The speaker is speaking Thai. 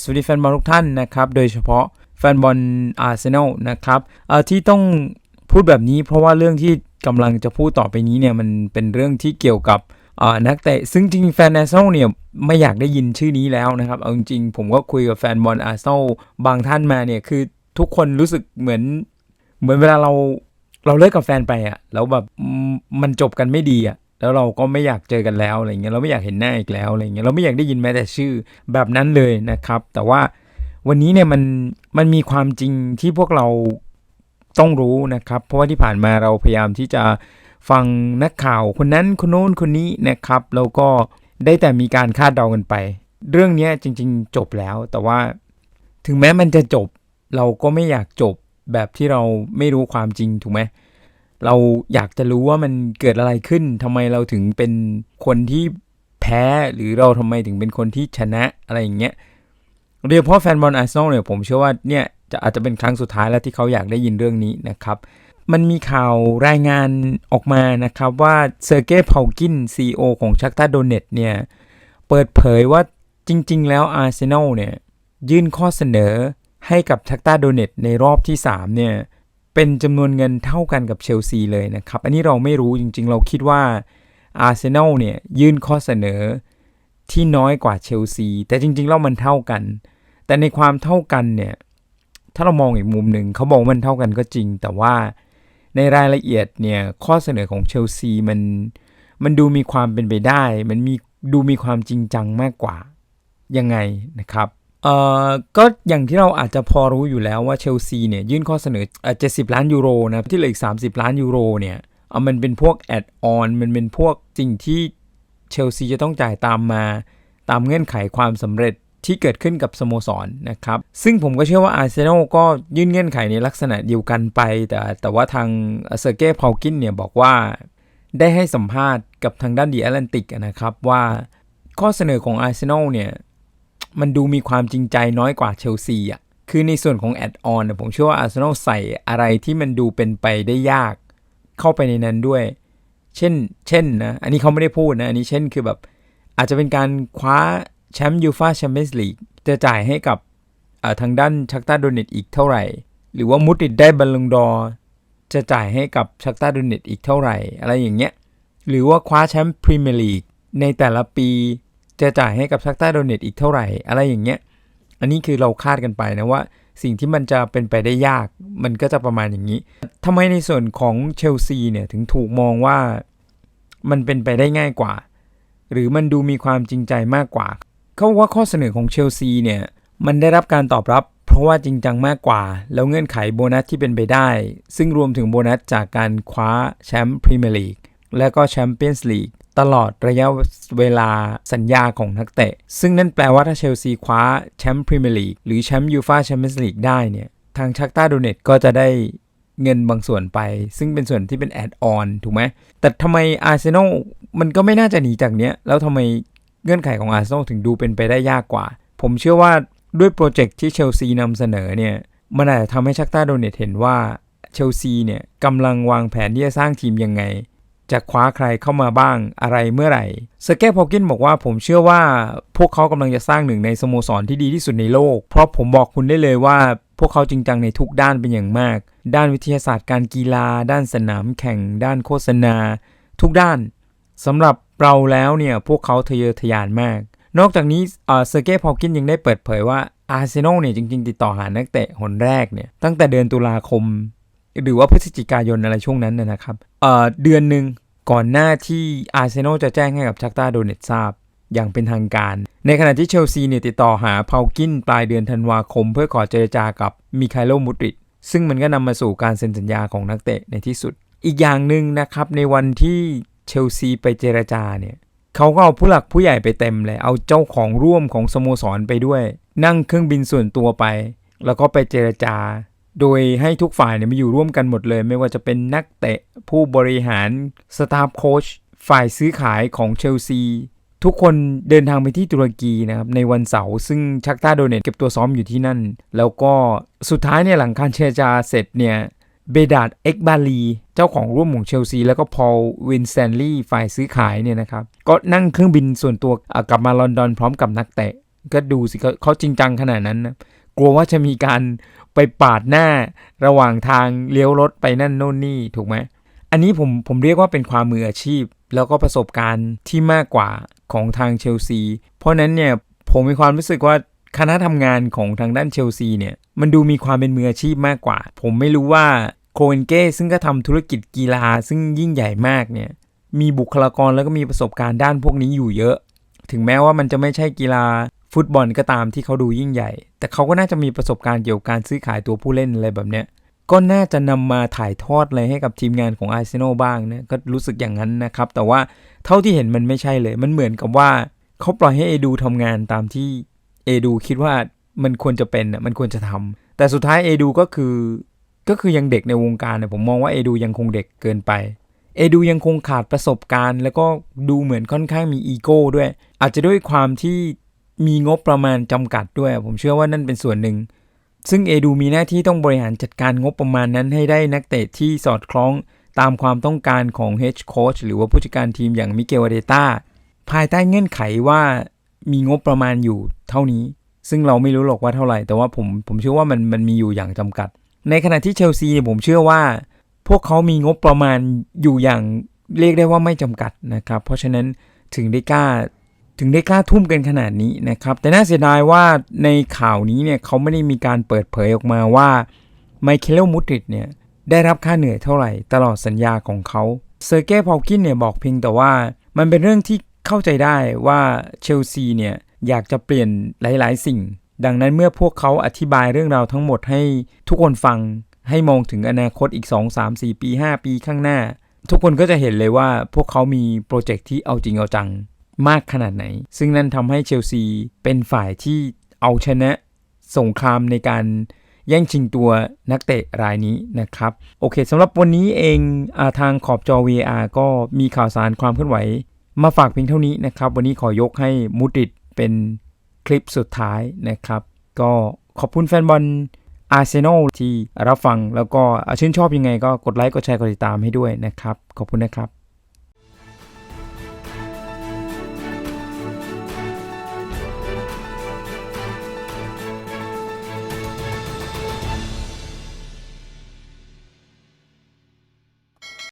สวัสดีแฟนบอลทุกท่านนะครับ โดยเฉพาะแฟนบอลอาร์เซนอลนะครับที่ต้องพูดแบบนี้เพราะว่าเรื่องที่กำลังจะพูดต่อไปนี้เนี่ยมันเป็นเรื่องที่เกี่ยวกับนักเตะซึ่งจริงแฟนอาร์เซนอลเนี่ยไม่อยากได้ยินชื่อนี้แล้วนะครับ เอาจริงๆผมก็คุยกับแฟนบอลอาร์เซนอลบางท่านมาเนี่ยคือทุกคนรู้สึกเหมือนเหมือนเวลาเราเราเลิกกับแฟนไปอะแล้วแบบมมันจบกันไม่ดีอะ แล้วเราก็ไม่อยากเจอกันแล้วอะไรเงี้ยเราไม่อยากเห็นหน้าอีกแล้วอะไรเงี้ยเราไม่อยากได้ยินแม้แต่ชื่อแบบนั้นเลยนะครับ แต่ว่าวันนี้เนี่ยมันมันมีความจริงที่พวกเราต้องรู้นะครับ เพราะว่าที่ผ่านมาเราพยายามที่จะฟังนักข่าวคนนั้นคนโน้นคนนี้นะครับแล้วก็ได้แต่มีการคาดเดากันไป เรื่องนี้จริง ๆ จบแล้ว แต่ว่าถึงแม้มันจะจบ เราก็ไม่อยากจบแบบที่เราไม่รู้ความจริงถูกไหมเเราอยากจะรู้ว่ามันเกิดอะไรขึ้นทำไมเราถึงเป็นคนที่แพ้หรือเราทำไมถึงเป็นคนที่ชนะอะไรอย่างเงี้ยโดยเฉพาะแฟนบอลอาร์เซนอลเนี่ยผมเชื่อว่าเนี่ยจะอาจจะเป็นครั้งสุดท้ายแล้วที่เขาอยากได้ยินเรื่องนี้นะครับ มันมีข่าวรายงานออกมานะครับว่าเซอร์เกย์พาลกินซีอของชักตาโดเนตเนี่ยเปิดเผยว่าจริง ๆ แล้วอาร์เซนอลเนี่ยยื่นข้อเสนอให้กับชักตาโดเนตในรอบที่ 3 เนี่ย เป็นจำนวนเงินเท่ากันกับเชลซีเลยนะครับ อันนี้เราไม่รู้จริงๆ เราคิดว่าอาร์เซนอลเนี่ยยื่นข้อเสนอที่น้อยกว่าเชลซี แต่จริงๆแล้วมันเท่ากัน แต่ในความเท่ากันเนี่ย ถ้าเรามองอีกมุมหนึ่งเขาบอกมันเท่ากันก็จริง แต่ว่าในรายละเอียดเนี่ยข้อเสนอของเชลซีมันมันดูมีความเป็นไปได้ มันมีดูมีความจริงจังมากกว่ายังไงนะครับ เอ่อก็อย่างที่เราอาจจะพอรู้อยู่แล้วว่าเชลซีเนี่ยยื่นข้อเสนอเอ่อ70ล้านยูโรนะที่เหลืออีก30ล้านยูโรเนี่ยเอามันเป็นพวกแอดออนมันเป็นพวกสิ่งที่เชลซีจะต้องจ่ายตามมาตามเงื่อนไขความสำเร็จที่เกิดขึ้นกับสโมสรนะครับ ซึ่งผมก็เชื่อว่าอาร์เซนอลก็ยื่นเงื่อนไขในลักษณะเดียวกันไป แต่แต่ว่าทางเซอร์เก้พาลกินเนี่ยบอกว่าได้ให้สัมภาษณ์กับทางด้านดีแอตแลนติกนะครับว่าข้อเสนอของอาร์เซนอลเนี่ย มันดูมีความจริงใจน้อยกว่าเชลซีอะคือในส่วนของแอดออนเนี่ยผมเชื่อว่าอาร์เซนอลใส่อะไรที่มันดูเป็นไปได้ยาก เข้าไปในนั้นด้วย เช่น เช่นนะ อันนี้เขาไม่ได้พูดนะ อันนี้เช่นคือแบบ อาจจะเป็นการคว้าแชมป์ยูฟาแชมเปี้ยนส์ลีกจะจ่ายให้กับทางด้านชักตาโดเนตอีกเท่าไหร่ หรือว่ามุดติดได้บัลลงดอ จะจ่ายให้กับชักตาโดเนตอีกเท่าไหร่ อะไรอย่างเงี้ย หรือว่าคว้าแชมป์พรีเมียร์ลีกในแต่ละปี จะจ่ายให้กับชักตาโดเนตอีกเท่าไหร่ อะไรอย่างเงี้ย อันนี้คือเราคาดกันไปนะว่าสิ่งที่มันจะเป็นไปได้ยาก มันก็จะประมาณอย่างนี้ทำไมในส่วนของเชลซีเนี่ยถึงถูกมองว่ามันเป็นไปได้ง่ายกว่า หรือมันดูมีความจริงใจมากกว่า เขาบอกว่าข้อเสนอของเชลซีเนี่ยมันได้รับการตอบรับ เพราะว่าจริงจังมากกว่า แล้วเงื่อนไขโบนัสที่เป็นไปได้ ซึ่งรวมถึงโบนัสจากการคว้าแชมป์พรีเมียร์ลีกและก็แชมเปี้ยนส์ลีก ตลอดระยะเวลาสัญญาของนักเตะ ซึ่งนั่นแปลว่าถ้าเชลซีคว้าแชมป์พรีเมียร์ลีกหรือแชมป์ยูฟาแชมเปี้ยนส์ลีกได้เนี่ย ทางชักต้าโดเนตก็จะได้เงินบางส่วนไป ซึ่งเป็นส่วนที่เป็นแอดออนถูกไหม แต่ทำไมอาร์เซนอลมันก็ไม่น่าจะหนีจากเนี้ย แล้วทำไมเงื่อนไขของอาร์เซนอลถึงดูเป็นไปได้ยากกว่า ผมเชื่อว่าด้วยโปรเจกต์ที่เชลซีนำเสนอเนี่ย มันอาจจะทำให้ชักต้าโดเนตเห็นว่าเชลซีเนี่ยกำลังวางแผนที่จะสร้างทีมยังไง จะคว้าใครเข้ามาบ้างอะไรเมื่อไหร่สเกตพอกินบอกว่าผมเชื่อว่าพวกเขากำลังจะสร้างหนึ่งในสโมสรที่ดีที่สุดในโลก เพราะผมบอกคุณได้เลยว่า พวกเขาจริงจังในทุกด้านเป็นอย่างมาก ด้านวิทยาศาสตร์การกีฬา ด้านสนามแข่ง ด้านโฆษณา ทุกด้านสำหรับเราแล้วเนี่ยพวกเขาทะเยอทะยานมาก นอกจากนี้เซอร์เกย์พอกินยังได้เปิดเผยว่าอาร์เซนอลเนี่ยจริงๆ ติดต่อหานักเตะคนแรกเนี่ยตั้งแต่เดือนตุลาคม หรือว่าพฤศจิกายนอะไรช่วงนั้นนะครับเเดือนหนึ่งก่อนหน้าที่อาร์เซนอลจะแจ้งให้กับชักตาโดเนตทราบอย่างเป็นทางการ ในขณะที่เชลซีเนี่ยติดต่อหาเพากินปลายเดือนธันวาคม เพื่อขอเจรจากับมิคาโลมุตริดซึ่งมันก็นำมาสู่การเซ็นสัญญาของนักเตะในที่สุด อีกอย่างหนึ่งนะครับในวันที่เชลซีไปเจรจาเนี่ยเขาก็เอาผู้หลักผู้ใหญ่ไปเต็มเลย เอาเจ้าของร่วมของสโมสรไปด้วย นั่งเครื่องบินส่วนตัวไป แล้วก็ไปเจรจา โดยให้ทุกฝ่ายเนี่ยมาอยู่ร่วมกันหมดเลย ไม่ว่าจะเป็นนักเตะผู้บริหารสตาฟโค้ชฝ่ายซื้อขายของเชลซี ทุกคนเดินทางไปที่ตุรกีนะครับในวันเสาร์ซึ่งชักตาโดเนตเก็บตัวซ้อมอยู่ที่นั่น แล้วก็สุดท้ายเนี่ยหลังการเจรจาเสร็จเนี่ยเบดาดเอ็กบาลี เจ้าของร่วมของเชลซี แล้วก็พอลวินแซนลีย์ฝ่ายซื้อขายเนี่ยนะครับ ก็นั่งเครื่องบินส่วนตัวกลับมาลอนดอนพร้อมกับนักเตะ ก็ดูสิเขาจริงจังขนาดนั้นนะกลัวว่าจะมีการ ไปปาดหน้าระหว่างทางเลี้ยวรถไปนั่นโน่นนี่ถูกไหมอันนี้ผมผมเรียกว่าเป็นความมืออาชีพ แล้วก็ประสบการณ์ที่มากกว่าของทางเชลซี เพราะนั้นเนี่ยผมมีความรู้สึกว่าคณะทำงานของทางด้านเชลซีเนี่ยมันดูมีความเป็นมืออาชีพมากกว่า ผมไม่รู้ว่าโคเอนเก้ซึ่งก็ทำธุรกิจกีฬาซึ่งยิ่งใหญ่มากเนี่ยมีบุคลากรแล้วก็มีประสบการณ์ด้านพวกนี้อยู่เยอะ ถึงแม้ว่ามันจะไม่ใช่กีฬา ฟุตบอลก็ตามที่เขาดูยิ่งใหญ่ แต่เขาก็น่าจะมีประสบการณ์เกี่ยวกับการซื้อขายตัวผู้เล่นอะไรแบบเนี้ยก็น่าจะนำมาถ่ายทอดอะไรให้กับทีมงานของอาร์เซนอลบ้างนะก็รู้สึกอย่างนั้นนะครับ แต่ว่าเท่าที่เห็นมันไม่ใช่เลย มันเหมือนกับว่าเขาปล่อยให้เอดูทำงานตามที่เอดูคิดว่ามันควรจะเป็นน่ะมันควรจะทำแต่สุดท้ายเอดูก็คือก็คือยังเด็กในวงการนะผมมองว่าเอดูยังคงเด็กเกินไปเอดูยังคงขาดประสบการณ์ แล้วก็ดูเหมือนค่อนข้างมีอีโก้ด้วย อาจจะด้วยความที่ มีงบประมาณจำกัดด้วย ผมเชื่อว่านั่นเป็นส่วนหนึ่ง ซึ่งเอดูมีหน้าที่ต้องบริหารจัดการงบประมาณนั้นให้ได้นักเตะที่สอดคล้องตามความต้องการของ Head Coach หรือว่าผู้จัดการทีมอย่างมิเกลเดต้าภายใต้เงื่อนไขว่ามีงบประมาณอยู่เท่านี้ ซึ่งเราไม่รู้หรอกว่าเท่าไหร่ แต่ว่าผมผมเชื่อว่ามันมันมีอยู่อย่างจำกัด ในขณะที่เชลซีเนี่ยผมเชื่อว่า พวกเขามีงบประมาณอยู่อย่างเรียกได้ว่าไม่จำกัดนะครับ เพราะฉะนั้นถึงได้กล้า ถึงได้กล้าทุ่มกันขนาดนี้นะครับ แต่น่าเสียดายว่าในข่าวนี้เนี่ยเขาไม่ได้มีการเปิดเผยออกมาว่าไมเคิลมุตริดเนี่ยได้รับค่าเหนื่อยเท่าไหร่ตลอดสัญญาของเขาเซอร์เก้พอลกินเนี่ยบอกเพียงแต่ว่ามันเป็นเรื่องที่เข้าใจได้ว่าเชลซีเนี่ยอยากจะเปลี่ยนหลาย ๆ สิ่ง ดังนั้นเมื่อพวกเขาอธิบายเรื่องราวทั้งหมดให้ทุกคนฟังให้มองถึงอนาคตอีก 2 3 4 ปี 5 ปีข้างหน้า ทุกคนก็จะเห็นเลยว่าพวกเขามีโปรเจกต์ที่เอาจริงเอาจัง มากขนาดไหน ซึ่งนั่นทำให้เชลซีเป็นฝ่ายที่เอาชนะสงครามในการแย่งชิงตัวนักเตะรายนี้นะครับ โอเคสำหรับวันนี้เองอาทางขอบจอ VR ก็มีข่าวสารความเคลื่อนไหว มาฝากเพียงเท่านี้นะครับ วันนี้ขอยกให้มูดริดเป็นคลิปสุดท้ายนะครับ ก็ขอบคุณแฟนบอลอาร์เซนอลที่รับฟังแล้วก็ชื่นชอบยังไงก็กดไลค์กดแชร์กดติดตามให้ด้วยนะครับ ขอบคุณนะครับ